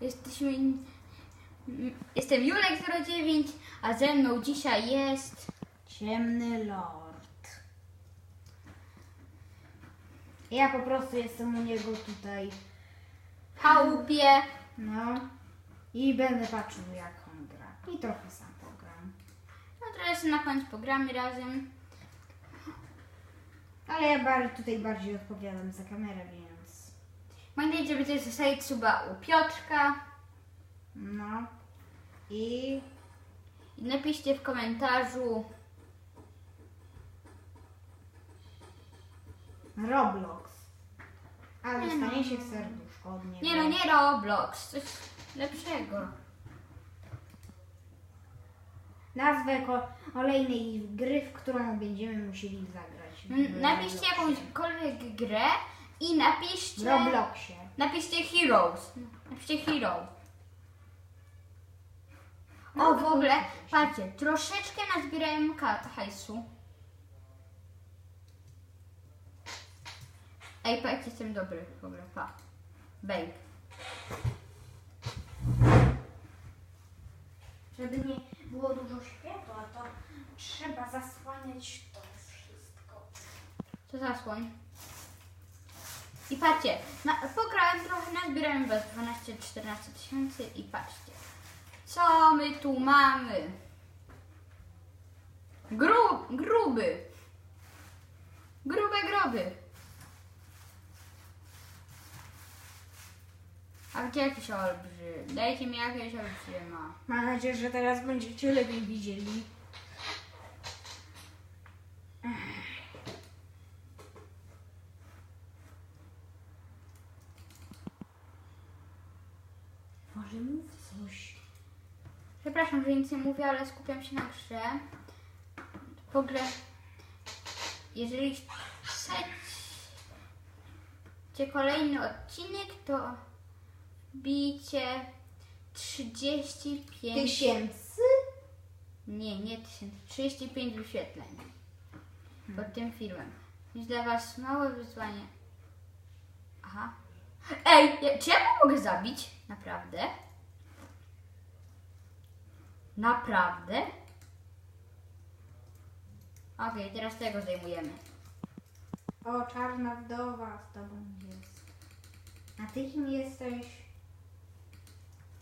Jesteśmy... Jestem Julek09, a ze mną dzisiaj jest... Ciemny Lord. Ja po prostu jestem u niego tutaj. w chałupie. No. I będę patrzył jak on gra. I trochę sam pogram. No teraz na koniec pogramy razem. Ale ja tutaj bardziej odpowiadam za kamerę, więc. Pamiętajcie, żeby zostawić suba u Piotrka. No. I. I napiszcie w komentarzu Roblox. A Nie dostanie no. się serduszko od niego. Nie no, nie Roblox, coś lepszego. Nazwę ko- kolejnej gry, w którą będziemy musieli zagrać. Napiszcie jakąśkolwiek grę i napiszcie... W Robloxie. Napiszcie Heroes. Napiszcie Hero. No, O, w to ogóle, patrzcie, troszeczkę nazbierałem hajsu. Ej, patrzcie, jestem dobry w ogóle, pa. Bang. Żeby nie było dużo światła, to trzeba zasłaniać to wszystko. Co zasłoń? I patrzcie, na, pograłem trochę, nazbierałem was 12-14 tysięcy i patrzcie. Co my tu mamy? Gru, gruby. Grube groby. A gdzie jakiś olbrzym? Dajcie mi jakieś olbrzyma. Mam nadzieję, że teraz będziecie lepiej widzieli. Może mów coś. Przepraszam, że nic nie mówię, ale skupiam się na grze. W ogóle, jeżeli chcecie kolejny odcinek, to bijcie 35... Tysięcy? Nie, nie tysięcy, 35 wyświetleń pod tym filmem. Jest dla was małe wyzwanie. Aha. Ej, czy ja mogę zabić? Naprawdę? Naprawdę? Okej, teraz tego zdejmujemy. O, czarna wdowa z tobą jest. A ty kim jesteś?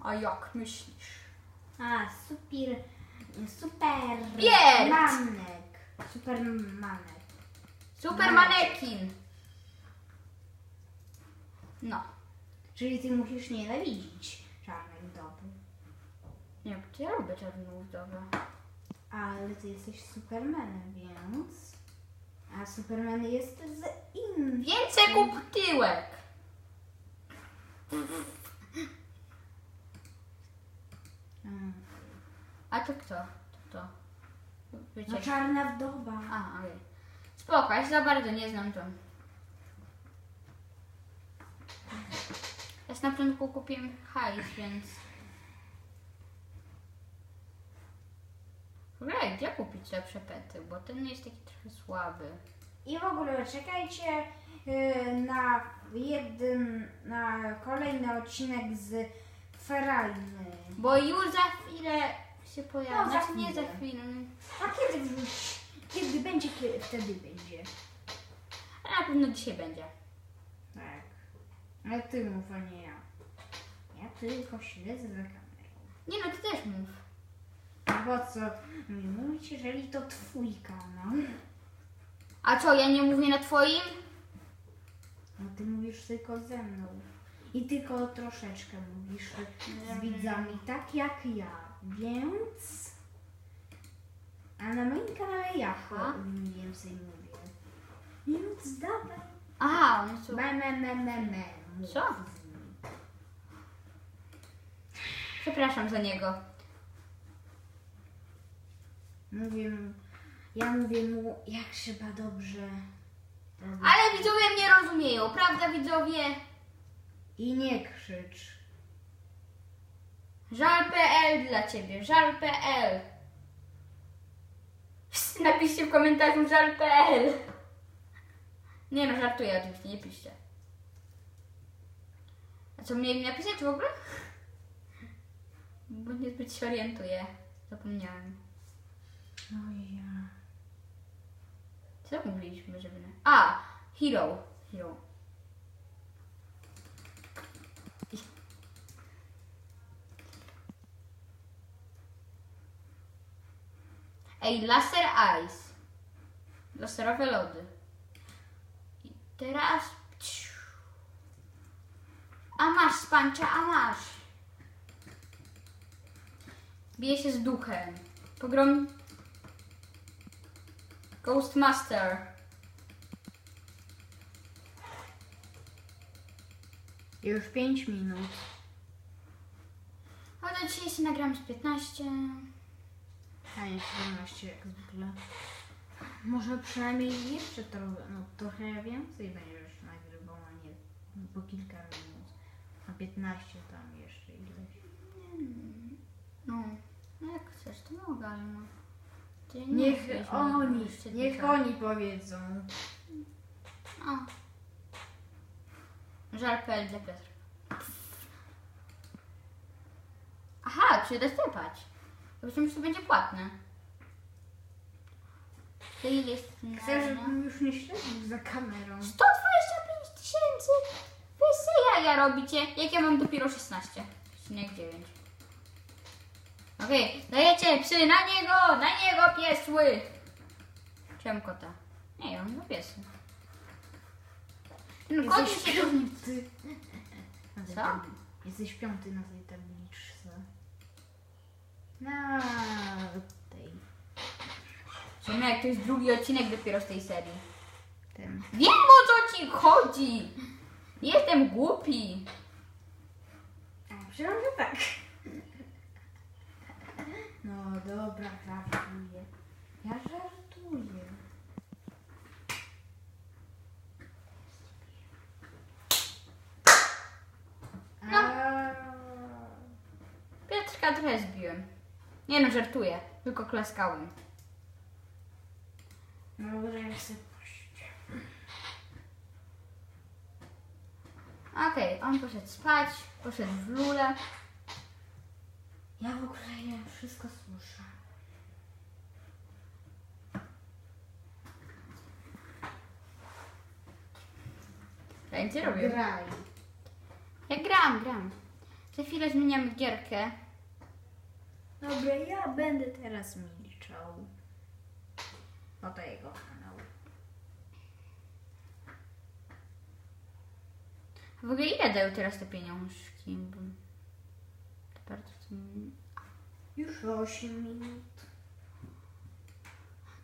A jak myślisz? A, super, super Biert! manek. Super manek. Super manekin! No. Czyli ty musisz nienawidzić czarnej wdowy. Nie, bo ja lubię czarną wdowę. Ale ty jesteś Supermanem, więc... A Superman jest z innych. Więcej kup tyłek! Mm. A to kto? To kto? Wiecie, No czarna wdowa. A, okej. Spoko, ja za bardzo nie znam to. Ja na początku kupiłem hajs, więc... Ogóle, gdzie kupić lepsze pety? Bo ten jest taki trochę słaby. I w ogóle czekajcie y, na jeden, na kolejny odcinek z Feralny. Bo już za chwilę się pojawi. No, za znaczy nie za chwilę. chwilę. A kiedy? Kiedy będzie, kiedy wtedy będzie. Ale na pewno dzisiaj będzie. Ale ty mów, a nie ja. Ja tylko śledzę za kamerą. Nie no, ty też mów. A po co mi mówić, jeżeli to twój kanał? A co, ja nie mówię na twoim? No ty mówisz tylko ze mną. I tylko troszeczkę mówisz z widzami, tak jak ja. Więc... A na moim kanale ja im więcej mówię. Więc dawaj. Aha, on co? Me, me, me, me, me. Co? Przepraszam za niego. Mówię mu, ja mówię mu, jak trzeba dobrze robić. Ale widzowie mnie rozumieją, prawda widzowie? I nie krzycz. Żal.pl dla ciebie, żal.pl Napiszcie w komentarzu żal.pl Nie no, żartuję oczywiście, nie piszcie. A co mieli napisać w ogóle? Bo niezbyt się orientuję. Zapomniałem. No ja. Co mówiliśmy, żeby... na- A! Hero. Hero. Ej, laser ice. Laserowe lody. I teraz... A masz, spancza, a masz. Bije się z duchem. Pogrom... Ghostmaster. Już 5 minut. A do dzisiaj się nagram z 15. A nie 17 jak zwykle. Może przynajmniej jeszcze trochę, no trochę więcej będziesz nagrywał, a nie po kilka minut. A 15 tam jeszcze ileś. No, no jak chcesz, to mogę, ale no. Ty nie Niech chcesz, oni, jeszcze niech tylko. oni powiedzą. O. Żal.pl dla Piotra. Aha, czy da stepać? Myślałem, że to będzie płatne. To ile jest Chcesz, finalne? żebym już nie śledził za kamerą. 125 tysięcy! Wy se jaja robicie, jak ja mam dopiero 16. Odcinek 9. Okej, dajecie psy na niego, na niego piesły! Czemu kota? Nie, on ma piesy. Ten kot Jesteś się piąty. Na tej Co? tabli- Jesteś piąty na tej tabliczce. Na tej. Że jak to jest drugi odcinek dopiero z tej serii. Wiem o co ci chodzi! Nie jestem głupi! Że tak. No dobra, żartuję. Ja żartuję. No. Piotrka trochę zbiłem. Nie no, żartuję. Tylko klaskałem. No dobra, jak sobie Okej, on poszedł spać, poszedł w lulę. Ja w ogóle wszystko słyszę. Nie robię. Graj. Ja gram, gram. Za chwilę zmieniamy gierkę. Dobra, ja będę teraz milczał. Oto jego kanał. W ogóle ile dają teraz te pieniążki? Bo... To bardzo... Już 8 minut.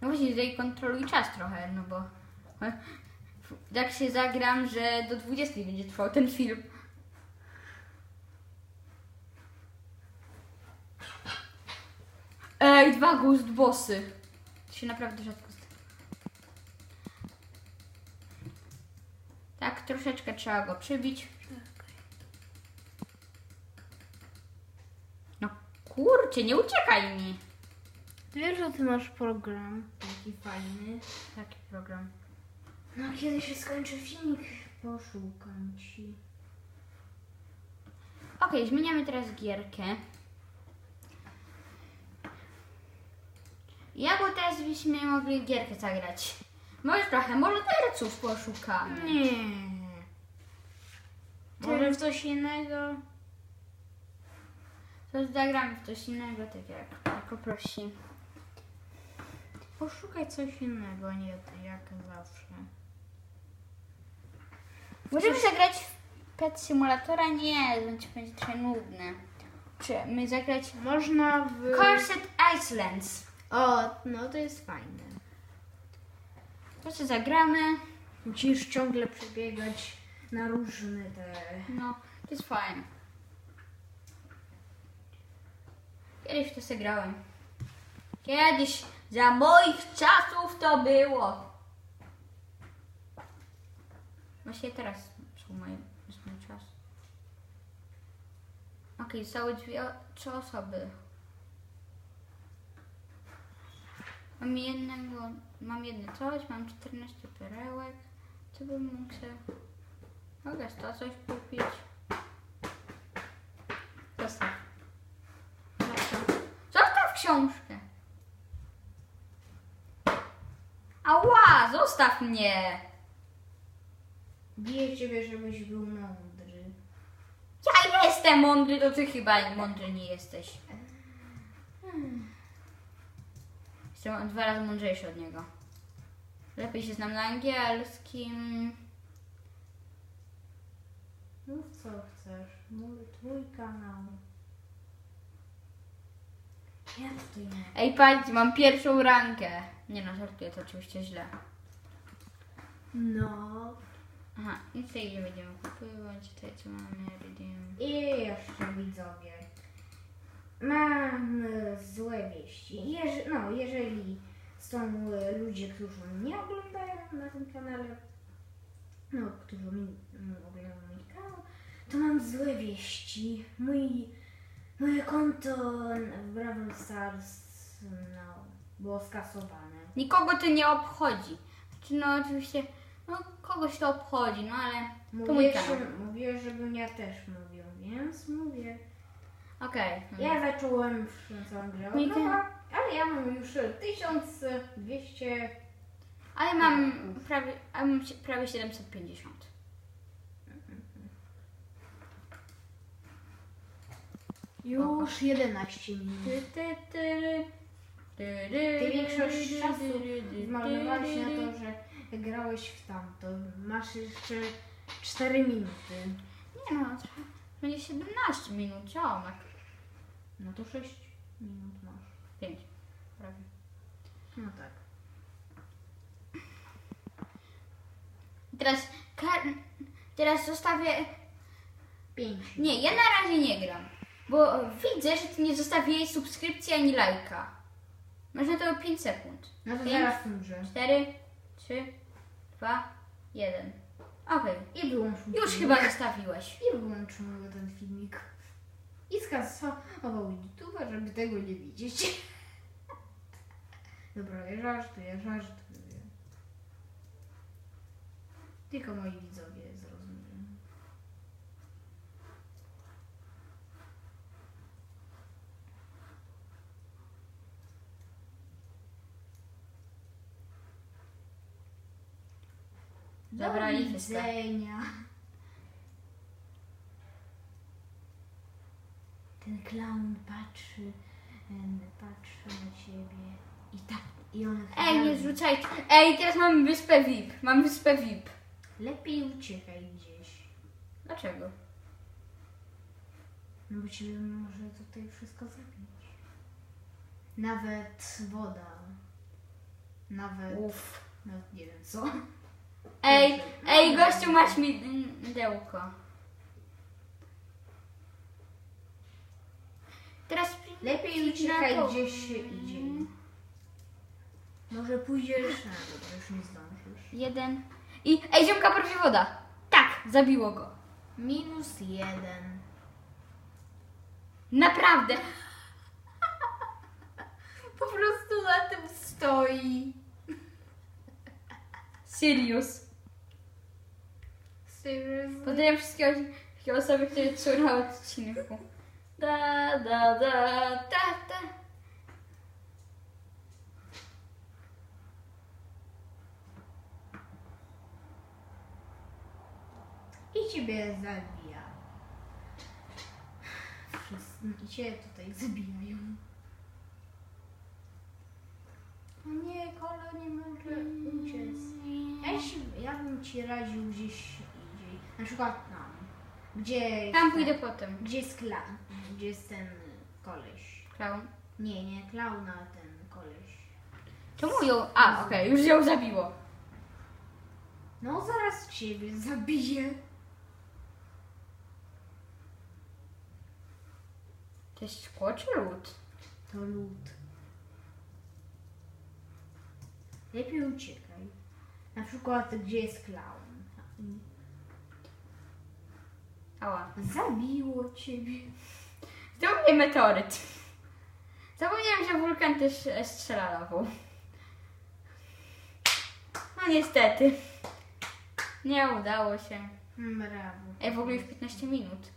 No właśnie, tutaj kontroluj czas trochę, no bo... Jak się zagram, że do 20 będzie trwał ten film. Ej, dwa ghost bossy. To się naprawdę rzadko Tak, troszeczkę trzeba go przybić. No kurczę, nie uciekaj mi. Ty wiesz, że ty masz program taki fajny. Taki program. No kiedy się skończy filmik, poszukam ci. Okej, zmieniamy teraz gierkę. Jak bo teraz byśmy mogli gierkę zagrać? Może trochę, może terców poszukamy. Nie. Może w coś innego? To zagramy w coś innego, tak jak jako prosi. Poszukaj coś innego, nie jak zawsze. Możemy zagrać w Pet Simulatora? Nie, będzie, będzie trochę nudne. Czy my zagrać Można w... Cursed Islands? O, no to jest fajne. To co zagramy? Musisz ciągle przebiegać na różne te... No, to jest fajne. Kiedyś to zagrałem. Kiedyś, za moich czasów to było. Właśnie teraz są moje, czas. Okej, zostały dwie, o- trzy osoby. Mam jednego, mam jedno coś, mam 14 perełek. Co bym mógł sobie... Mogę to coś kupić. Zostaw. książkę. Ała, zostaw mnie! Biję ciebie, żebyś był mądry. Ja jestem mądry, to ty chyba mądry nie jesteś. Jestem dwa razy mądrzejszy od niego. Lepiej się znam na angielskim. Mów co chcesz. Mój, twój kanał. Ja tutaj nie. Ej, patrz, mam pierwszą rankę. Nie no, żartuję, to oczywiście źle. No. Aha, i tutaj gdzie będziemy kupywać, tutaj co mamy, redeem. I jeszcze widzowie. Mam złe wieści. Jeż, no, jeżeli są e, ludzie, którzy mnie oglądają na tym kanale, no, którzy mi, oglądają mój kanał, to mam złe wieści. Mój, moje konto w Brawl Stars no, było skasowane. Nikogo to nie obchodzi. Znaczy, no oczywiście, no kogoś to obchodzi, no ale to mój Mówię, kanał. że, mówię, żebym ja też mówił, więc mówię. Okej. Ja zacząłem w całą grę od Mi nowa, ale ja mam już 1200. A ja mam prawie, a ja mam sie- prawie 750. Już 11 minut. Ty, większość czasu zmarnowałeś na to, że grałeś w tamto. Masz jeszcze 4 minuty. Nie no, trochę. Będzie 17 minut, ziomek. No to 6 minut masz. 5. Prawie. No tak. Teraz, teraz zostawię. 5. Nie, ja na razie nie gram. Bo widzę, że ty nie zostawiłeś subskrypcji ani lajka. Masz na to 5 sekund. No to Pięć. zaraz umrze. 4, 3, 2, 1. Okej. I wyłącz mi Już filmik. chyba zostawiłeś. I wyłączyłem ten filmik. I skasował YouTube'a, żeby tego nie widzieć. Dobra, ja żartuję, żartuję. Tylko moi widzowie Zabrali Do widzenia. Ten clown patrzy, patrzy na ciebie i tak, i on Ej, nie zrzucajcie. Ej, teraz mamy wyspę VIP. Mam wyspę VIP. Lepiej uciekaj gdzieś. Dlaczego? No bo ciebie może tutaj wszystko zabić. Nawet woda. Nawet, Uff. nawet nie wiem co. Ej, ej, gościu, masz mi mm, dełko. Teraz Lepiej uciekaj to. gdzieś się idzie. Może pójdziesz... Dobra, już nie zdążysz. Jeden. I. Ej, ziomka, proszę woda. Tak, zabiło go. Minus jeden. Naprawdę. Po prostu na tym stoi. Serious. Pozdrawiam wszystkie, wszystkie osoby, które słuchały odcinku. Da, da, da, da, da. I ciebie zabija. Wszyscy i cię tutaj zabijają. O nie, kolo nie może uciec. Ja, się, ja bym ci radził gdzieś. Na przykład tam. Gdzie Tam pójdę ten- potem. Gdzie jest? Gdzie jest ten koleś? Klaun. Nie, nie klauna, ten koleś. Czemu ją. A, okej, już ją zabiło. No zaraz ciebie zabiję. To jest szkło czy lód? To lód. Lepiej uciekaj. Na przykład, gdzie jest klaun. Ała. Zabiło ciebie. To mnie meteoryt. Zapomniałem, że wulkan też e, strzela lawą. No niestety. Nie udało się. Brawo. Ej, w ogóle już 15 minut.